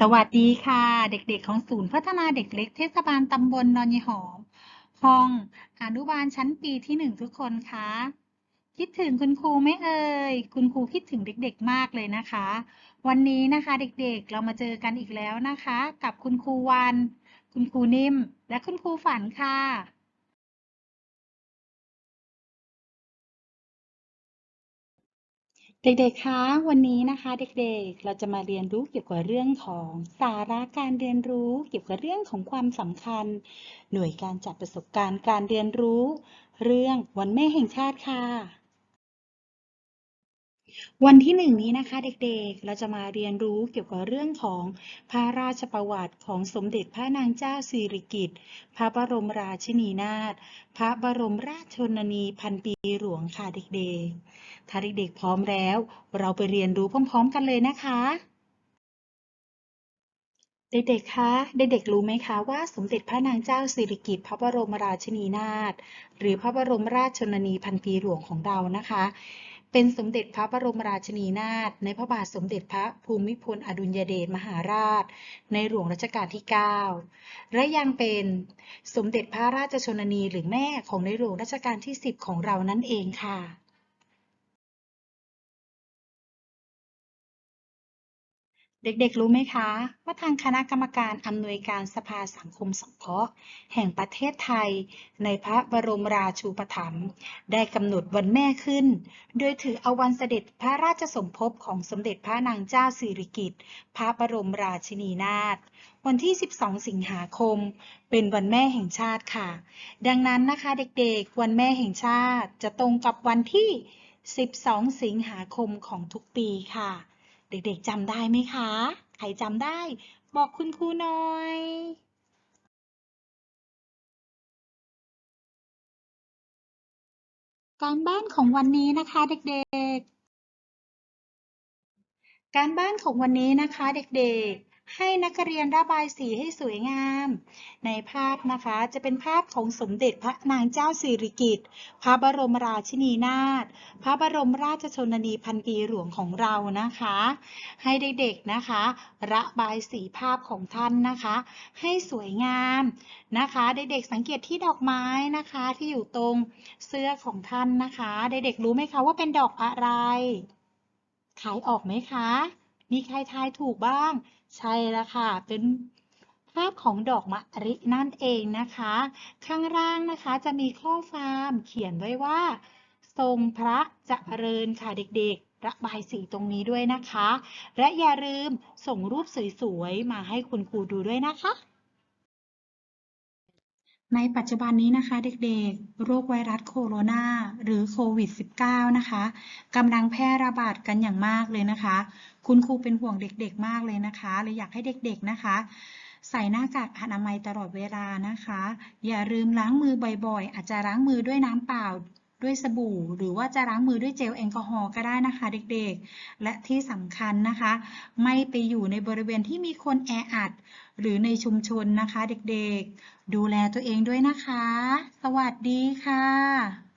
สวัสดีค่ะ เด็กๆ ของศูนย์พัฒนาเด็กเล็กเทศบาลตำบลดอนยายหอม ห้องอนุบาลชั้นปีที่หนึ่งทุกคนคะ คิดถึงคุณครูไหมเอ่ย คุณครูคิดถึงเด็กๆ มากเลยนะคะ วันนี้นะคะเด็กๆ เรามาเจอกันอีกแล้วนะคะ กับคุณครูวัน คุณครูนิ่ม และคุณครูฝันค่ะ เด็กๆ คะ วันนี้นะคะเด็กๆ เราจะมาเรียนรู้เกี่ยวกับเรื่องของสาระการเรียนรู้ เกี่ยวกับเรื่องของความสำคัญ หน่วยการจัดประสบการณ์การเรียนรู้ เรื่องวันแม่แห่งชาติค่ะ วันที่หนึ่งนี้นะคะเด็กๆ เราจะมาเรียนรู้เกี่ยวกับเรื่องของพระราชประวัติของสมเด็จพระนางเจ้าสิริกิติ์ พระบรมราชินีนาถ พระบรมราชชนนีพันปีหลวงค่ะเด็กๆ ถ้าเด็กๆพร้อมแล้ว เราไปเรียนรู้พร้อม ๆ กันเลยนะคะ เด็กๆ คะ เด็กๆ รู้ไหมคะว่าสมเด็จพระนางเจ้าสิริกิติ์พระบรมราชินีนาถ หรือพระบรมราชชนนีพันปีหลวงของเรานะคะ เป็นสมเด็จพระบรมราชินีนาถในพระบาทสมเด็จพระภูมิพลอดุลยเดชมหาราช ในหลวงรัชกาลที่ 9 และยังเป็นสมเด็จพระราชชนนีหรือแม่ของในหลวงรัชกาลที่ 10 ของเรานั่นเองค่ะ เด็กๆ รู้ไหมคะ ว่าทางคณะกรรมการอำนวยการสภาสังคมสงเคราะห์แห่งประเทศไทย ในพระบรมราชูปถัมภ์ได้กำหนดวันแม่ขึ้น โดยถือเอาวันเสด็จพระราชสมภพของสมเด็จพระนางเจ้าสิริกิติ์พระบรมราชินีนาถวันที่ 12 สิงหาคม เป็นวันแม่แห่งชาติค่ะ ดังนั้นนะคะเด็กๆ วันแม่แห่งชาติจะตรงกับวันที่ 12 สิงหาคมของทุกปีค่ะ เด็กๆจำได้ไหมคะ ใครจำได้ บอกคุณครูหน่อยการบ้านของวันนี้นะคะเด็กๆ การบ้านของวันนี้นะคะเด็กๆ ให้นักเรียนระบายสีให้สวยงาม ในภาพนะคะจะเป็นภาพของสมเด็จพระนางเจ้าสิริกิติ์พระบรมราชินีนาถพระบรมราชชนนีพันปีหลวงของเรานะคะ ให้เด็กๆนะคะระบายสีภาพของท่านนะคะ ให้สวยงามนะคะเด็กๆสังเกตที่ดอกไม้นะคะที่อยู่ตรงเสื้อของท่านนะคะเด็กๆรู้ไหมคะว่าเป็นดอกอะไรขายออกไหมคะ มีใครทายถูกบ้าง ใช่แล้วค่ะ เป็นภาพของดอกมะรินั่นเองนะคะ ข้างล่างนะคะจะมีข้อความเขียนไว้ว่า ทรงพระเจริญค่ะเด็กๆ ระบายสีตรงนี้ด้วยนะคะ และอย่าลืมส่งรูปสวยๆ มาให้คุณครูดูด้วยนะคะ ในปัจจุบันนี้นะคะเด็กๆ โรคไวรัสโคโรนาหรือโควิด -19 นะคะกำลังแพร่ระบาดกันอย่างมากเลยนะคะ คุณครูเป็นห่วงเด็กๆ มากเลยนะคะเลยอยากให้เด็กๆนะคะ ใส่หน้ากากอนามัยตลอดเวลานะคะ อย่าลืมล้างมือบ่อยๆ อาจจะล้างมือด้วยน้ำเปล่า ด้วยสบู่ หรือว่าจะล้างมือด้วยเจลแอลกอฮอล์ก็ได้นะคะเด็กๆ และที่สำคัญนะคะ ไม่ไปอยู่ในบริเวณที่มีคนแออัด หรือในชุมชนนะคะเด็กๆ ดูแลตัวเองด้วยนะคะ สวัสดีค่ะ